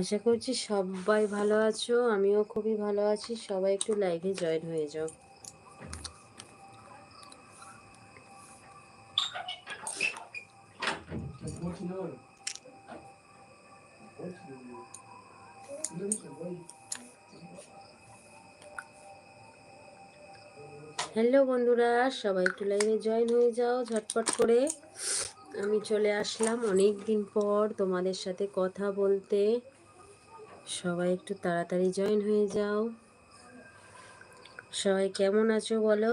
আশা করছি সবাই ভালো আছো, আমিও খুবই ভালো আছি, সবাই একটু লাইভে জয়েন হয়ে যাও। হ্যালো বন্ধুরা, সবাই একটু লাইভে জয়েন হয়ে যাও, ঝটপট করে। আমি চলে আসলাম অনেক দিন পর তোমাদের সাথে কথা বলতে। সবাই একটু তাড়াতাড়ি জয়েন হয়ে যাও। সবাই কেমন আছো বলো?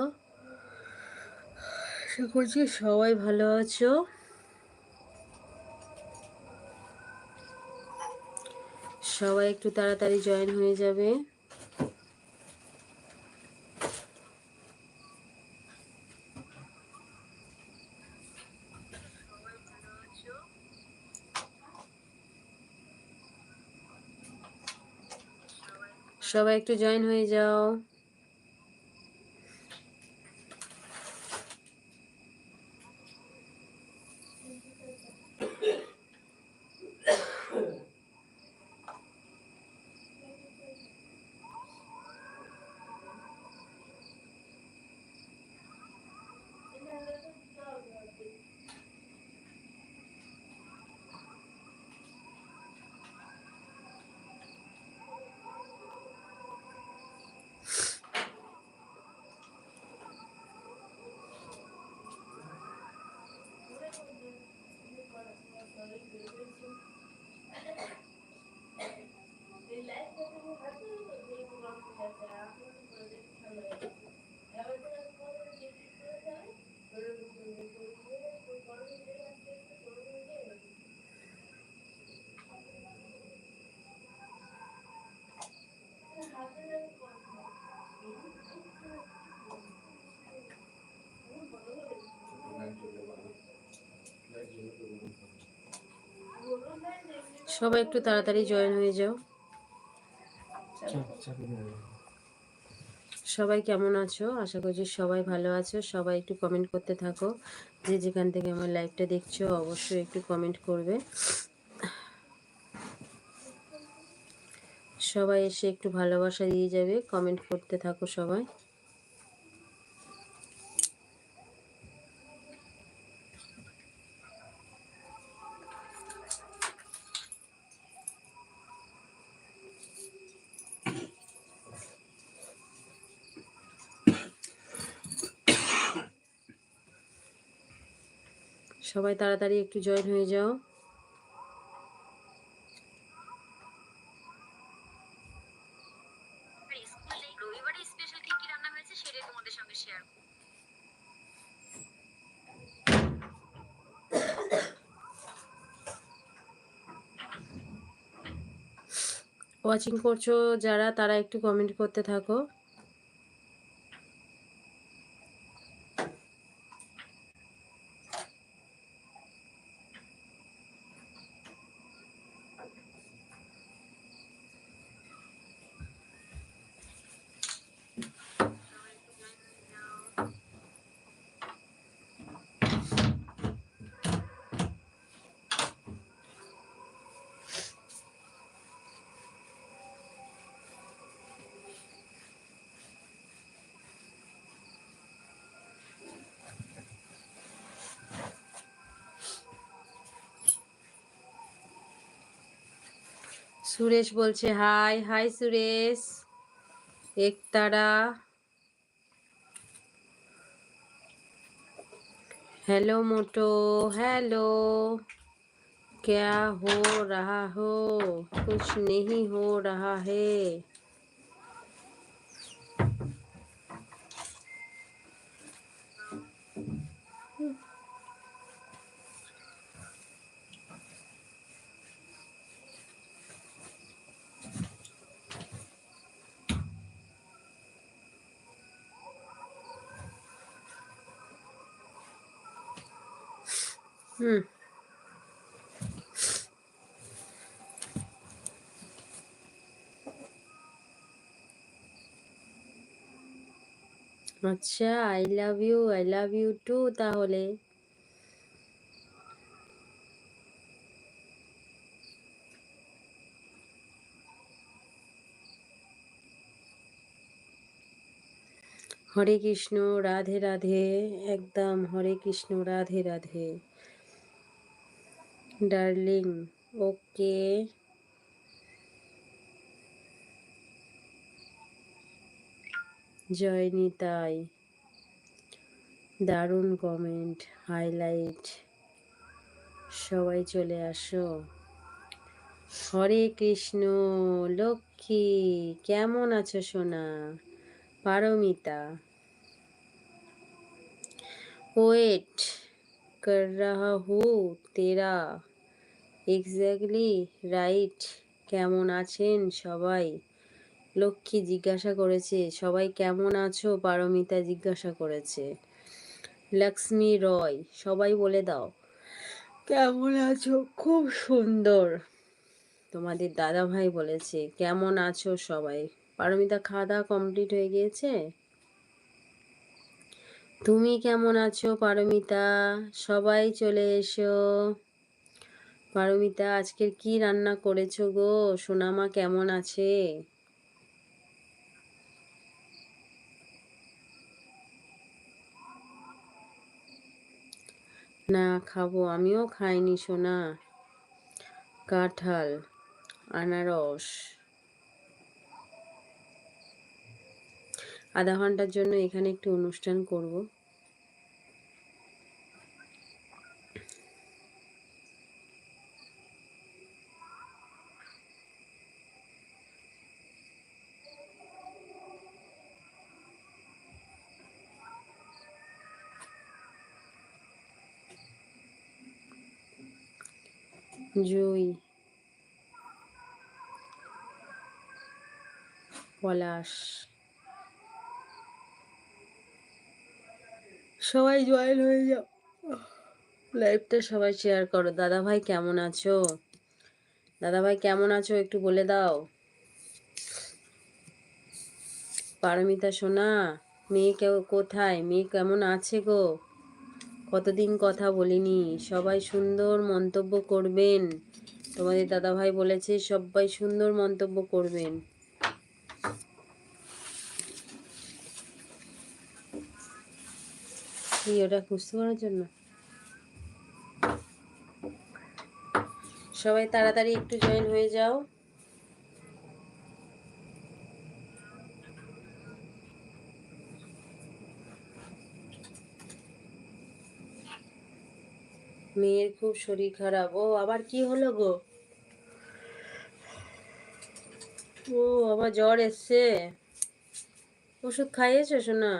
আশা করছি সবাই ভালো আছো। সবাই একটু তাড়াতাড়ি জয়েন হয়ে যাবে। সবাই একটু জয়েন হয়ে যাও। সবাই একটু তাড়াতাড়ি জয়েন হয়ে যাও। সবাই কেমন আছো? আশা করছি সবাই ভালো আছো। সবাই একটু কমেন্ট করতে থাকো। যে যেখান থেকে আমার লাইভটা দেখছ, অবশ্যই একটু কমেন্ট করবে। সবাই এসে একটু ভালোবাসা দিয়ে যাবে। কমেন্ট করতে থাকো সবাই। সবাই তাড়াতাড়ি একটু জয়েন হয়ে যাও। ওয়াচিং করছ যারা তারা একটু কমেন্ট করতে থাকো। সুরেশ বলছে হাই হাই সুরেশ একতারা हेलो मोटो हेलो क्या हो रहा हो कुछ नहीं हो रहा है হুম। আচ্ছা I love you I love you too তাহলে। হরে কৃষ্ণ, রাধে রাধে, একদম হরে কৃষ্ণ, রাধে রাধে। ডার্লিং ওকে জয়নি তাই দারুণ কমেন্ট হাইলাইট সবাই চলে আসো। হরে কৃষ্ণ, লক্ষ্মী, কেমন আছো সোনা? পারমিতা। ওয়েট কর রাহা হু তেরা। এক্স্যাক্টলি রাইট কেমন আছেন সবাই? লক্ষ্মী জিজ্ঞাসা করেছে সবাই কেমন আছো? পারমিতা জিজ্ঞাসা করেছে। লক্ষ্মী রয় সবাই বলে দাও। কেমন আছো? খুব সুন্দর। তোমাদের দাদা ভাই বলেছে কেমন আছো সবাই? পারমিতা খাওয়া দাওয়া কমপ্লিট হয়ে গিয়েছে? তুমি কেমন আছো পারমিতা? সবাই চলে এসো। পারমিতা, আজকের কি রান্না করেছ গো? সোনামা কেমন আছে? না, খাব। আমিও খাইনি, সোনা। কাঁঠাল, আনারস। আধা ঘণ্টার জন্য এখানে একটু অনুষ্ঠান করব। জুই পলাশ। সবাই জয়েন হয়ে যাও। লাইভটা সবাই শেয়ার করো। দাদা ভাই কেমন আছো? দাদা ভাই কেমন আছো একটু বলে দাও। পারমিতা সোনা, মেয়ে কেউ কোথায়? মেয়ে কেমন আছে গো? কতদিন কথা বলিনি? সবাই সুন্দর মন্তব্য করবেন। তোমাদের দাদা ভাই বলেছে, সবাই সুন্দর মন্তব্য করবেন। ওটা খুঁজতে করার জন্য। সবাই তাড়াতাড়ি একটু জয়েন হয়ে যাও। মেয়ের খুব শরীর খারাপ। ও, আবার কি হলো গো? ও, আবার জ্বর এসছে। ওষুধ খাইয়েছো শোনা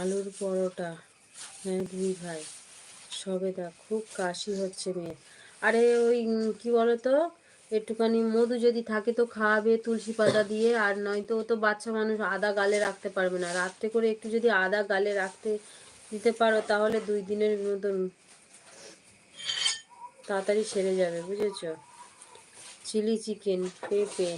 আলুর পরোটা। হ্যাঁ দুই ভাই। সবেদা খুব কাশি হচ্ছে মেয়ের। আরে ওই কি বলতো? একটুখানি মধু যদি থাকে তো খাওয়াবে তুলসী পাতা দিয়ে, আর নয়তো ও তো বাচ্চা মানুষ, আদা গালে রাখতে পারবে না। রাত্রে করে একটু যদি আদা গালে রাখতে, দিতে পারো তাহলে দুই দিনের মতন তাড়াতাড়ি সেরে যাবে, বুঝেছ? চিলি চিকেন, পেঁপে।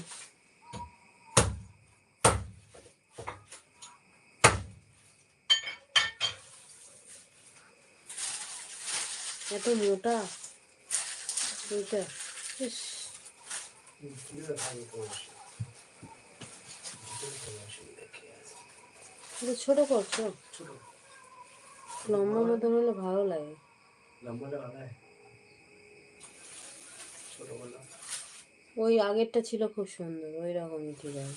এত মোটা। ছোট করছ? লম্বা মতন হলে ভালো লাগে। ওই আগেরটা ছিল খুব সুন্দর, ওই রকমই ঠিক আছে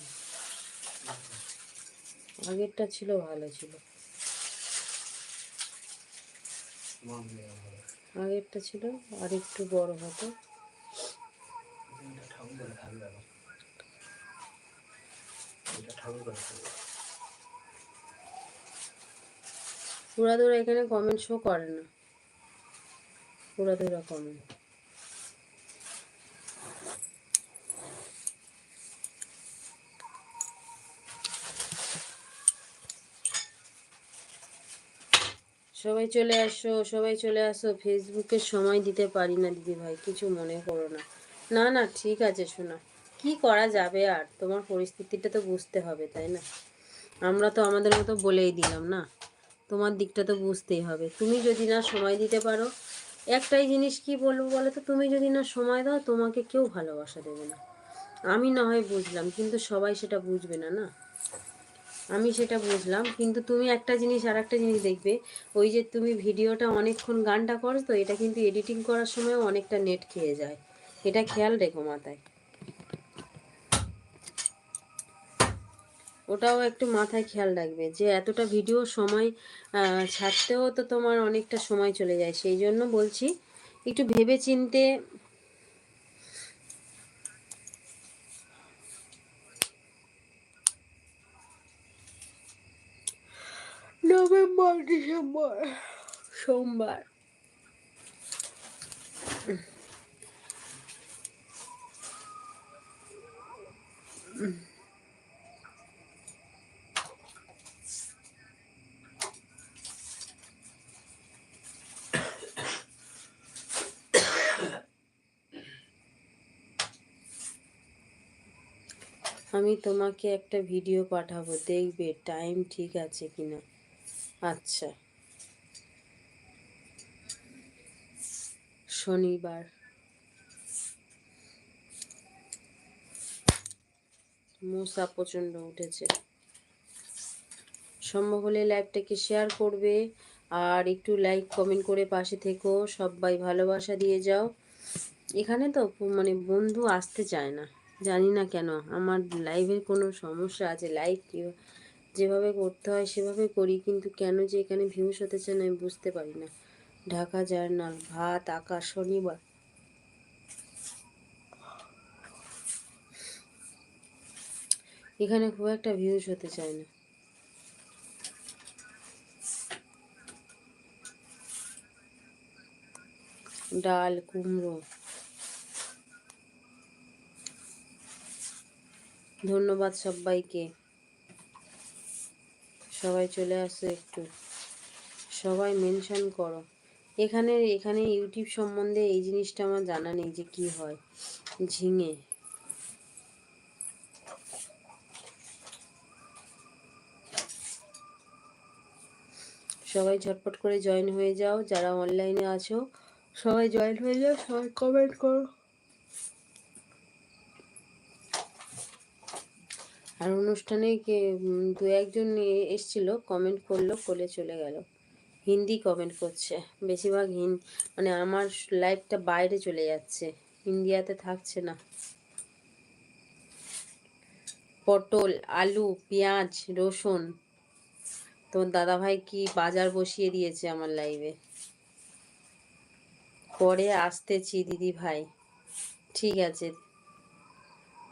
আগেরটা ছিল ভালো ছিল। আগেরটা ছিল আর একটু বড় হতো পুরাদোরা এখানে কমেন্ট শো করে না। পুরাদুরা কমেন্ট সবাই চলে আসো, সবাই চলে আসো। ফেসবুকে সময় দিতে পারি না, দিদি ভাই, কিছু মনে করো না। না না, ঠিক আছে, শোনা। কি করা যাবে আর? তোমার পরিস্থিতিটা তো বুঝতে হবে, তাই না? আমরা তো আমাদের মতো বলেই দিলাম, না? তোমার দিকটা তো বুঝতেই হবে। তুমি যদি না সময় দিতে পারো, একটাই জিনিস কি বলব বলো তো? তুমি যদি না সময় দাও, তোমাকে কেউ ভালোবাসা দেবে না। আমি না হয় বুঝলাম, কিন্তু সবাই সেটা বুঝবে না না? আমি সেটা বুঝলাম। কিন্তু তুমি একটা জিনিস আর একটা জিনিস দেখবে, ওই যে তুমি ভিডিওটা অনেকক্ষণ গানটা করো তো, এটা কিন্তু এডিটিং করার সময় অনেকটা নেট খেয়ে যায়। এটা খেয়াল রেখো মাথায়। ওটাও একটু মাথায় খেয়াল রাখবে যে এতটা ভিডিও সময় ছাড়তেও তো তোমার অনেকটা সময় চলে যায়। সেই জন্য বলছি, একটু ভেবে চিনতে নভেম্বর ডিসেম্বর সোমবার। আমি তোমাকে একটা ভিডিও পাঠাবো দেখবে টাইম ঠিক আছে কিনা। আচ্ছা। শনিবার। মশা প্রচণ্ড উঠেছে। সম্ভব হলে লাইভটাকে শেয়ার করবে আর একটু লাইক, কমেন্ট করে পাশে থেকো। সবাই ভালোবাসা দিয়ে যাও। এখানে তো মানে বন্ধু আসতে চায় না। জানি না কেন, আমার লাইভের কোনো সমস্যা আছে। লাইভ যেভাবে করতে হয়, সেভাবে করি। কিন্তু কেন যে এখানে ভিউস হতে চায় না, আমি বুঝতে পারি না। ঢাকা জার্নাল ভাত, আকাশ, শনিবার। এখানে খুব একটা ভিউজ হতে চায় না। ডাল, কুমড়ো। ধন্যবাদ সবাইকে। সবাই চলে আসো একটু। সবাই মেনশন করো। এখানে এখানে ইউটিউব সম্বন্ধে এই জিনিসটা আমার জানা নেই যে কি হয়। ঝিঙে। সবাই ঝটপট করে জয়েন হয়ে যাও। যারা অনলাইনে আছো, সবাই জয়েন হয়ে যাও, সবাই কমেন্ট করো। আর অনুষ্ঠানে কে দু একজন এসছিল কমেন্ট করল করে চলে গেল। হিন্দি কমেন্ট করছে। বেশিরভাগ হিন মানে আমার লাইফটা বাইরে চলে যাচ্ছে। ইন্ডিয়াতে থাকছে না। পটল, আলু, পেঁয়াজ, রসুন। তোর দাদাভাই কি বাজার বসিয়ে দিয়েছে আমার লাইভে পরে আসতেছি দিদি ভাই ঠিক আছে।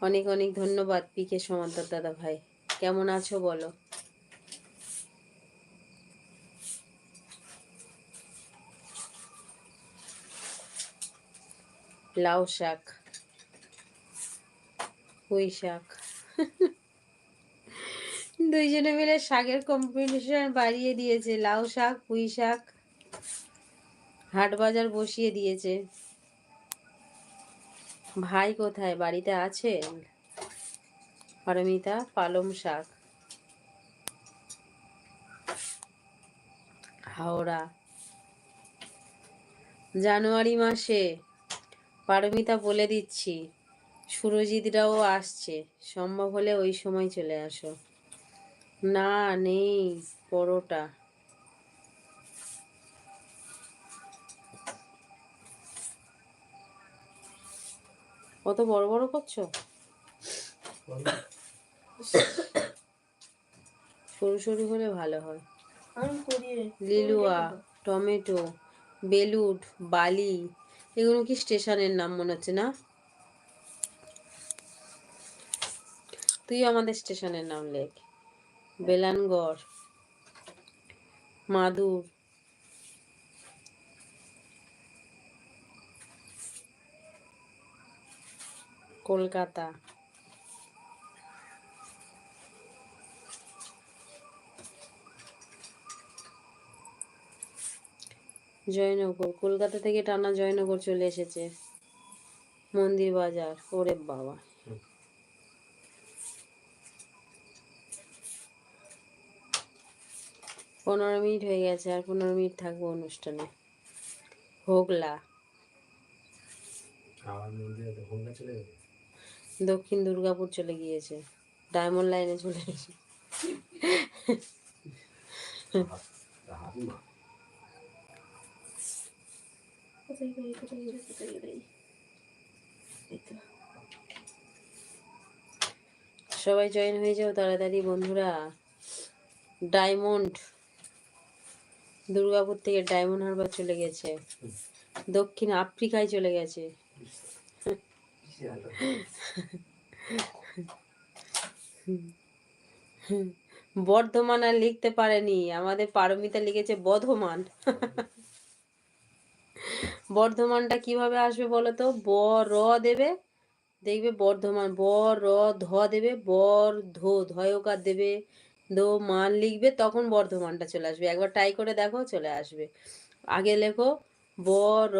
অনেক অনেক ধন্যবাদ পিকে সমান্তর দাদা ভাই। কেমন আছো বলো? লাউ শাক। পুঁই শাক। দুইজনে মিলে শাকের কম্পিটিশন বাড়িয়ে দিয়েছে। লাউ শাক, পুঁই শাক। হাট বাজার বসিয়ে দিয়েছে। ভাই কোথায়? বাড়িতে আছে পারমিতা, পালং শাক। হাওড়া। জানুয়ারি মাসে পারমিতা বলে দিচ্ছি, সুরজিৎরাও আসছে। সম্ভব হলে ওই সময় চলে আসো। না, নেই, পরোটা। কত বড় বড় করছ? সরু সরু হলে ভালো হয়। লিলুয়া টমেটো বেলুড বালি এগুলো কি স্টেশনের নাম মনে হচ্ছে না? তুই আমাদের স্টেশনের নাম লেখ। বেলানগড় মাদুর কলকাতা। জয়নগর, কলকাতা থেকে টানা জয়নগর চলে এসেছে। মন্দির বাজার, ওরে বাবা। পনেরো মিনিট হয়ে গেছে, আর পনেরো মিনিট থাকব অনুষ্ঠানে। হোগলা। আবার মন্দিরে হোগলা চলে যাবে দক্ষিণ দুর্গাপুর চলে গিয়েছে। ডায়মন্ড লাইনে চলে তো। সবাই জয়েন হয়ে যাও তাড়াতাড়ি বন্ধুরা। ডায়মন্ড দুর্গাপুর থেকে ডায়মন্ড হারবার চলে গেছে। দক্ষিণ আফ্রিকায় চলে গেছে। বর্ধমান আর লিখতে পারেনি। আমাদের পারমিতা লিখেছে বর্ধমান। বর্ধমানটা কীভাবে আসবে বলো তো? ব, র দেবে, দেখবে বর্ধমান। ব, র, ধ দেবে বর ধো ধয়কার দেবে, দো, মান লিখবে, তখন বর্ধমানটা চলে আসবে। একবার ট্রাই করে দেখো, চলে আসবে। আগে লেখো, ব, র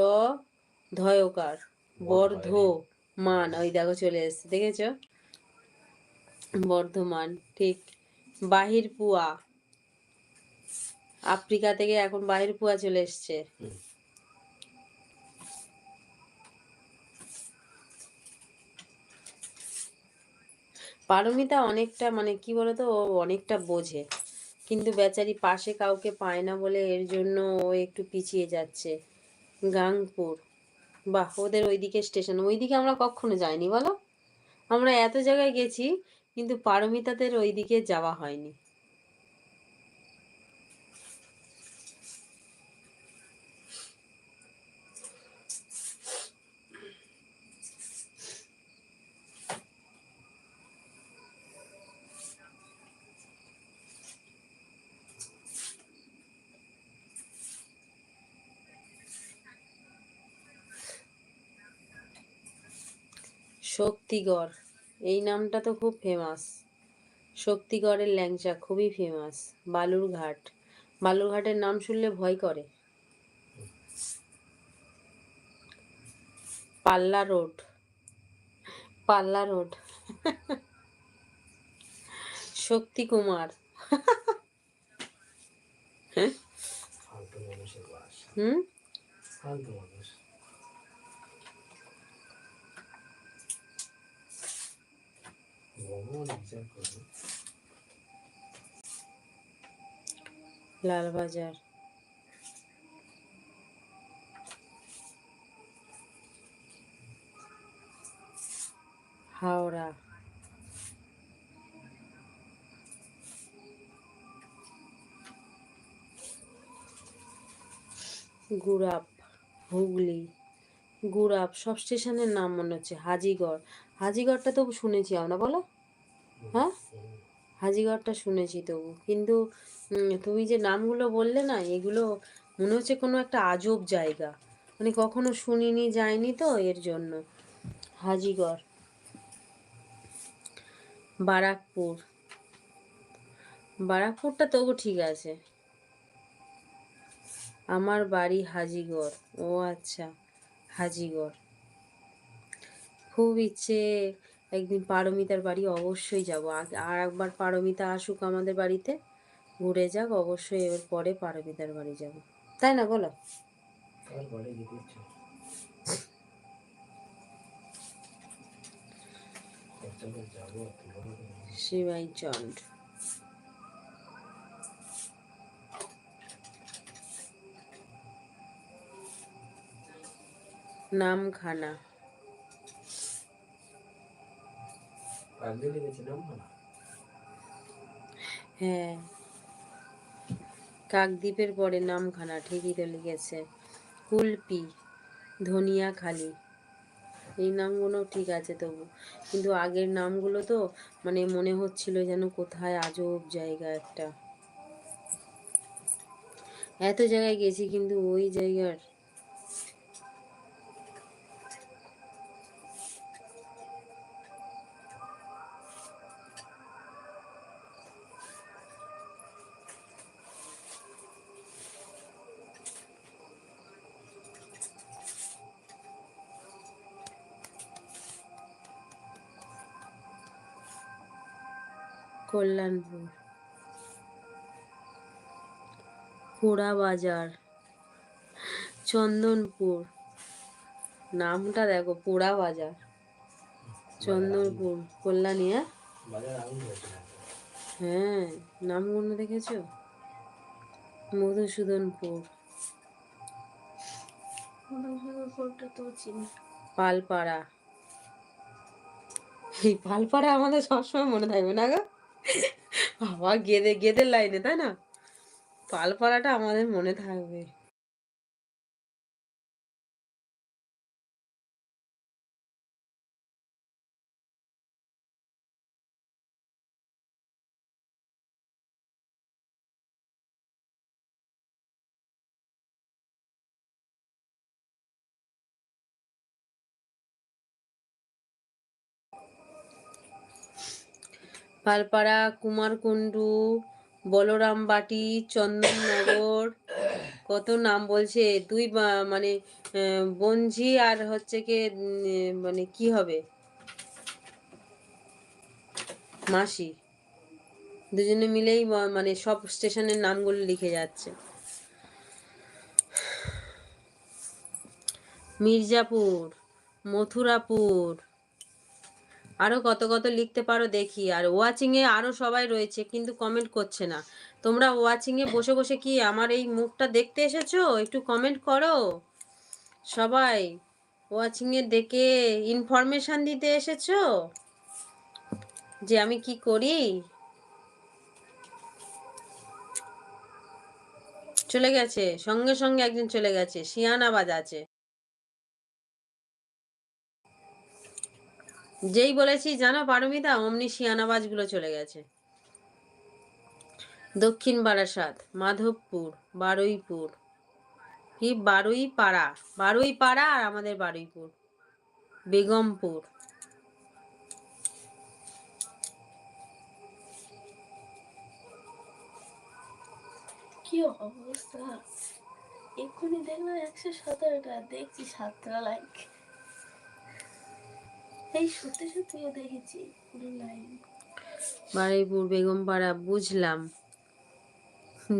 ধয়কার বর, ধো। মান ওই দেখো চলে এসছে, দেখেছ? বর্ধমান, ঠিক। বাহির পুয়া। আফ্রিকা থেকে এখন বাহির পুয়া চলে এসছে। পারমিতা অনেকটা মানে কি বলতো, ও অনেকটা বোঝে। কিন্তু বেচারি পাশে কাউকে পায় না বলে এর জন্য ও একটু পিছিয়ে যাচ্ছে। গাংপুর। বাহ, ওদের ওইদিকে স্টেশন ওইদিকে আমরা কখনো যাইনি, বলো? আমরা এত জায়গায় গেছি, কিন্তু পারমিতাদের ওইদিকে যাওয়া হয়নি। শক্তিগড়। এই নামটা তো খুব ফেমাস শক্তিগড়ের ল্যাংচা খুবই ফেমাস বালুরঘাট। বালুরঘাটের নাম শুনলে ভয় করে। পাল্লা রোড। পাল্লা রোড। শক্তি কুমার হুম ফালতু মানুষ ভগবান বিচার করবে লালবাজার। হাওড়া। গুড়াপ, হুগলি। গুড়াপ, সব স্টেশনের নাম মনে হচ্ছে হাজিগড়। হাজিগড়টা তো শুনেছি আমরা, বলো? হ্যাঁ? হাজিগড়টা শুনেছি তবু। কিন্তু তুমি যে নামগুলো বললে না, এগুলো মনে হচ্ছে কোনো একটা আজব জায়গা। মানে কখনো শুনিনি যায়নি তো এর জন্য। হাজিগড়। বারাকপুর। বারাকপুরটা তবু ঠিক আছে। আমার বাড়ি হাজিগড়। ও আচ্ছা হাজিগড়। খুব ইচ্ছে একদিন পারমিতার বাড়ি অবশ্যই যাব। আর একবার পারমিতা আসুক আমাদের বাড়িতে ঘুরে যাক অবশ্যই এর পরে পারমিতার বাড়ি যাব। তাই না বলো? শিবাই চন্ড নামখানা। হ্যাঁ। কাকদ্বীপের পরে নামখানা, ঠিকই তো লিখেছে। কুলপি, ধনিয়াখালি। এই নামগুলো ঠিক আছে তবু। কিন্তু আগের নামগুলো তো মানে মনে হচ্ছিল যেন কোথায় আজব জায়গা একটা। এত জায়গায় গেছি কিন্তু ওই জায়গার কল্যাণপুর পোড়া বাজার চন্দনপুর। নামটা দেখো পোড়া বাজার। চন্দনপুর কল্যাণী হ্যাঁ? হ্যাঁ নামগুলো দেখেছ মধুসূদনপুর। মধুসূদনপুরটা তো চিনি। পালপাড়া। এই পালপাড়া আমাদের সবসময় মনে থাকবে না গো? বাবা গেদে গেদের লাইনে তাই না? পাল পালাটা আমাদের মনে থাকবে। পালপাড়া কুমারকুণ্ডু বলরাম বাটি চন্দননগর, কত নাম বলছে? দুই মানে বঞ্জি আর হচ্ছে কি মানে কি হবে? মাসি। দুজনে মিলেই মানে সব স্টেশনের নামগুলো লিখে যাচ্ছে। মির্জাপুর, মথুরাপুর আরও কত কত লিখতে পারো দেখি। আর ওয়াচিং এ আরও সবাই রয়েছে, কিন্তু কমেন্ট করছে না। তোমরা ওয়াচিং এ বসে বসে কি আমার এই মুখটা দেখতে এসেছ? একটু কমেন্ট করো। সবাই ওয়াচিং এ দেখে ইনফরমেশন দিতে এসেছ? যে আমি কি করি? চলে গেছে, সঙ্গে সঙ্গে একজন চলে গেছে শিয়ানাবাজ আছে যেই বলেছি, জানো পারমিতা? অমনি শিয়ানাবাজগুলো চলে গেছে। দক্ষিণ বারাসাত, মাধবপুর, বারুইপুর। কি? বারুই পাড়া বারুই পাড়া আর আমাদের বারুইপুর। বেগমপুর। কি অবস্থা? এক্ষুনি দেখলাম একশো সতেরোটা, দেখছি সাতটা লাইক এই সত্যি সত্যিও দেখেছি পুরো লাইন। বারুইপুর বুঝলাম।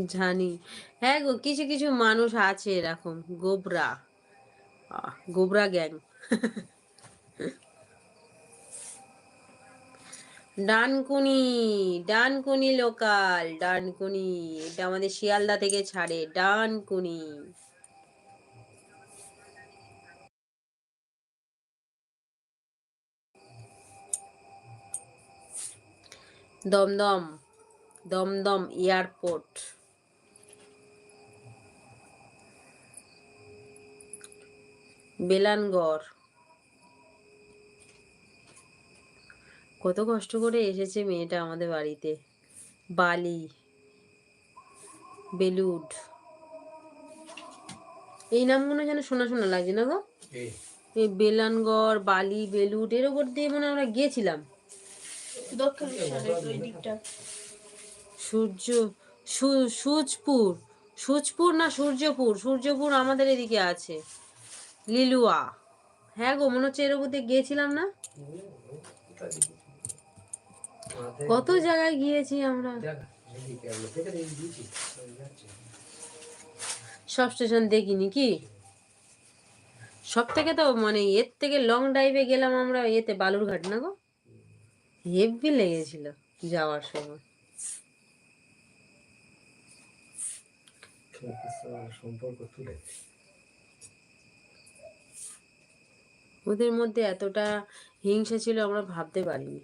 জানি। হ্যাঁ গো, কিছু কিছু মানুষ আছে এরকম, গোবরা। গোবরা গ্যাং। ডানকুনি ডানকুনি লোকাল, ডানকুনি। এটা আমাদের শিয়ালদা থেকে ছাড়ে, ডানকুনি। দমদম দমদম এয়ারপোর্ট। বেলানগড়। কত কষ্ট করে এসেছে মেয়েটা আমাদের বাড়িতে। বালি বেলুড। এই নামগুলো যেন শোনা শোনা লাগছে না গো? এই। বেলানগড় বালি বেলুড এর উপর দিয়ে মানে আমরা গিয়েছিলাম। সূর্য সু- সুজপুর। সুজপুর না সূর্যপুর? সূর্যপুর আমাদের এদিকে আছে। লিলুয়া। হ্যাঁ গো মনে হচ্ছে এর উপর গিয়েছিলাম না? কত জায়গায় গিয়েছি আমরা। সব স্টেশন দেখিনি কি? সব থেকে তো মানে এর থেকে লং ড্রাইভে গেলাম আমরা এতে বালুরঘাট না গো? হেভি লেগেছিল যাওয়ার সময়। সম্পর্ক তুলে ওদের মধ্যে এতটা হিংসা ছিল আমরা ভাবতে পারিনি।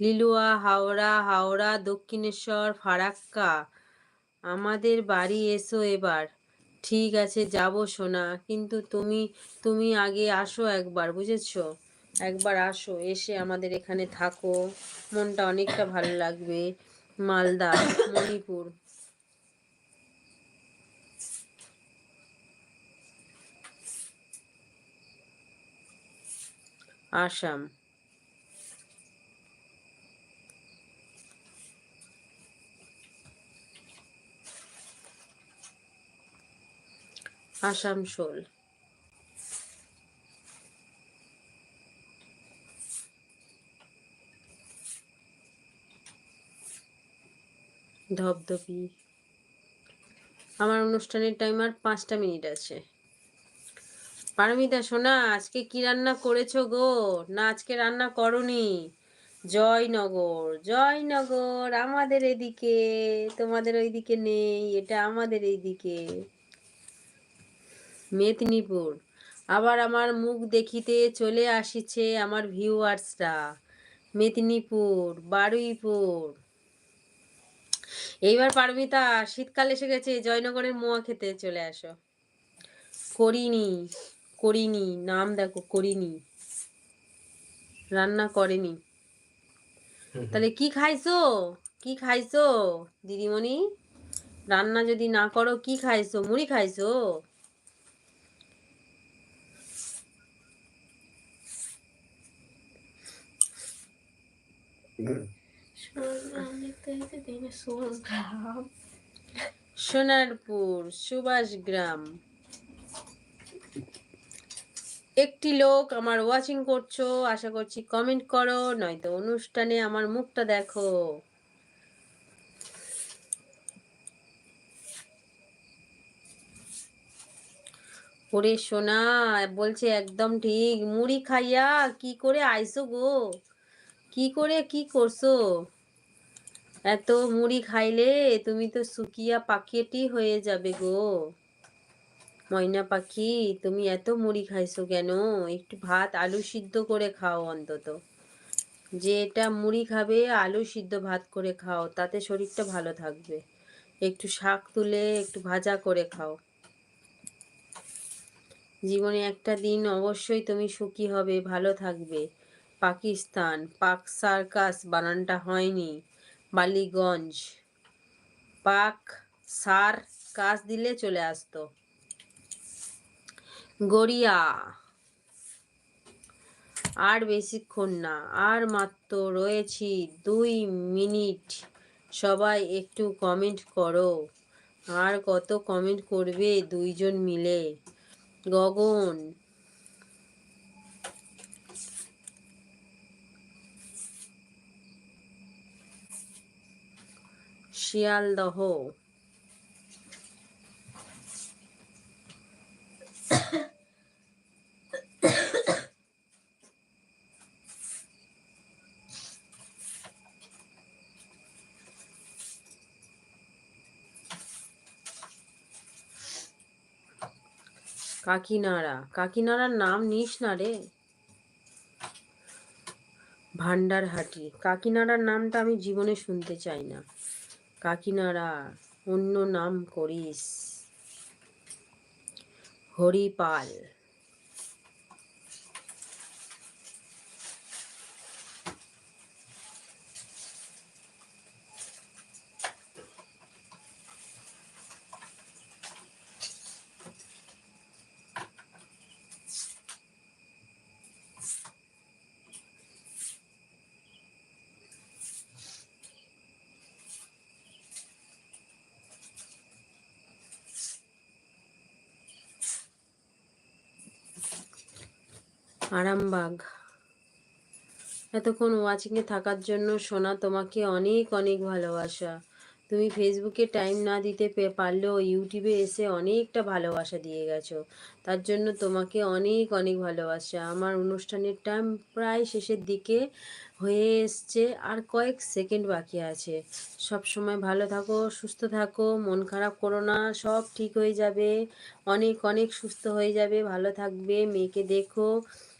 লিলুয়া, হাওড়া হাওড়া, দক্ষিণেশ্বর, ফারাক্কা, আমাদের বাড়ি এসো এবার। ঠিক আছে, যাব সোনা, কিন্তু তুমি তুমি আগে আসো একবার, বুঝেছ? একবার আসো এসে আমাদের এখানে থাকো। মনটা অনেকটা ভালো লাগবে। মালদা মণিপুর। আসাম। আসানসোল ধপধপি। আমার অনুষ্ঠানের টাইম আর পাঁচটা মিনিট আছে। পারমিতা, সোনা, আজকে কি রান্না করেছ গো? না, আজকে রান্না করনি। জয়নগর জয়নগর আমাদের এদিকে। তোমাদের ওইদিকে নেই, এটা আমাদের এইদিকে। মেদিনীপুর, আবার আমার মুখ দেখিতে চলে আসিছে আমার ভিউয়ার্সরা মেদিনীপুর, বারুইপুর। এইবার পারমিতা শীতকাল এসে গেছে জয়নগরের মোয়া খেতে চলে আসো। করিনি করিনি নাম দেখো করিনি। রান্না করেনি। তাহলে কি খাইছো? কি খাইছো? দিদিমণি রান্না যদি না করো কি খাইছো? মুড়ি খাইছো? সোনার সোনারপুর, সুভাষ গ্রাম। একটি লোক আমার ওয়াচিং করছ, আশা করছি কমেন্ট করো, নয়তো অনুষ্ঠানে আমার মুখটা দেখো। ওরে সোনা, বলছে একদম ঠিক, মুড়ি খাইয়া কি করে আইসো গো? কি করে, কি করছ? এত মুড়ি খাইলে তুমি তো শুকিয়া পাখিটি হয়ে যাবে গো। ময়না পাখি, তুমি এত মুড়ি খাইছো কেন? একটু ভাত আলু সিদ্ধ করে খাও অন্তত। যে এটা মুড়ি খাবে, আলু সিদ্ধ ভাত করে খাও, তাতে শরীরটা ভালো থাকবে। একটু শাক তুলে একটু ভাজা করে খাও। জীবনে একটা দিন অবশ্যই তুমি সুখী হবে, ভালো থাকবে। পাকিস্তান পাক সার্কাস বানানটা হয়নি। বালিগঞ্জ পাক সার কাজ দিলে চলে আসতো। গড়িয়া আর বেশিক্ষণ না, আর মাত্র রয়েছি দুই মিনিট। সবাই একটু কমেন্ট করো। আর কত কমেন্ট করবে দুইজন মিলে? গগন শিয়ালদহ কাকিনাড়া, কাকিনাড়ার নাম নিস না রে। ভান্ডারহাটি কাকিনাড়ার নামটা আমি জীবনে শুনতে চাই না। কাকিনাড়া অন্য নাম করিস। হরিপাল। আরামবাগ। এতক্ষণ ওয়াচিংয়ে থাকার জন্য সোনা তোমাকে অনেক অনেক ভালোবাসা। তুমি ফেসবুকে টাইম না দিতে পারলেও ইউটিউবে এসে অনেকটা ভালোবাসা দিয়ে গেছো। তার জন্য তোমাকে অনেক অনেক ভালোবাসা। আমার অনুষ্ঠানের টাইম প্রায় শেষের দিকে হয়ে এসছে, আর কয়েক সেকেন্ড বাকি আছে। সব সময় ভালো থাকো, সুস্থ থাকো, মন খারাপ করো না, সব ঠিক হয়ে যাবে। অনেক অনেক সুস্থ হয়ে যাবে, ভালো থাকবে, মেয়েকে দেখো।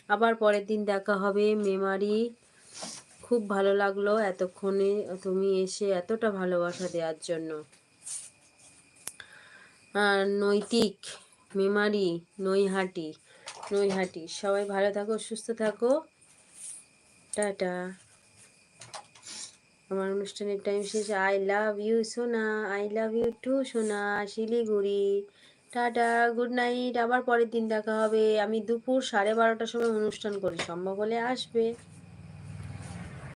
আবার পরের দিন দেখা হবে। মেমারি, খুব ভালো লাগল এতক্ষণে তুমি এসে এতটা ভালোবাসা দেওয়ার জন্য। আর নৈতিক, মেমারি, নৈহাটি নৈহাটি, সবাই ভালো থাকো, সুস্থ থাকো। টাটা। আমার অনুষ্ঠানের টাইম শেষ। আই লাভ ইউ সোনা। আই লাভ ইউ টু সোনা। শিলিগুড়ি। টাটা গুড নাইট আবার পরের দিন দেখা হবে। আমি দুপুর সাড়ে বারোটার সময় অনুষ্ঠান করি, সম্ভব হলে আসবে।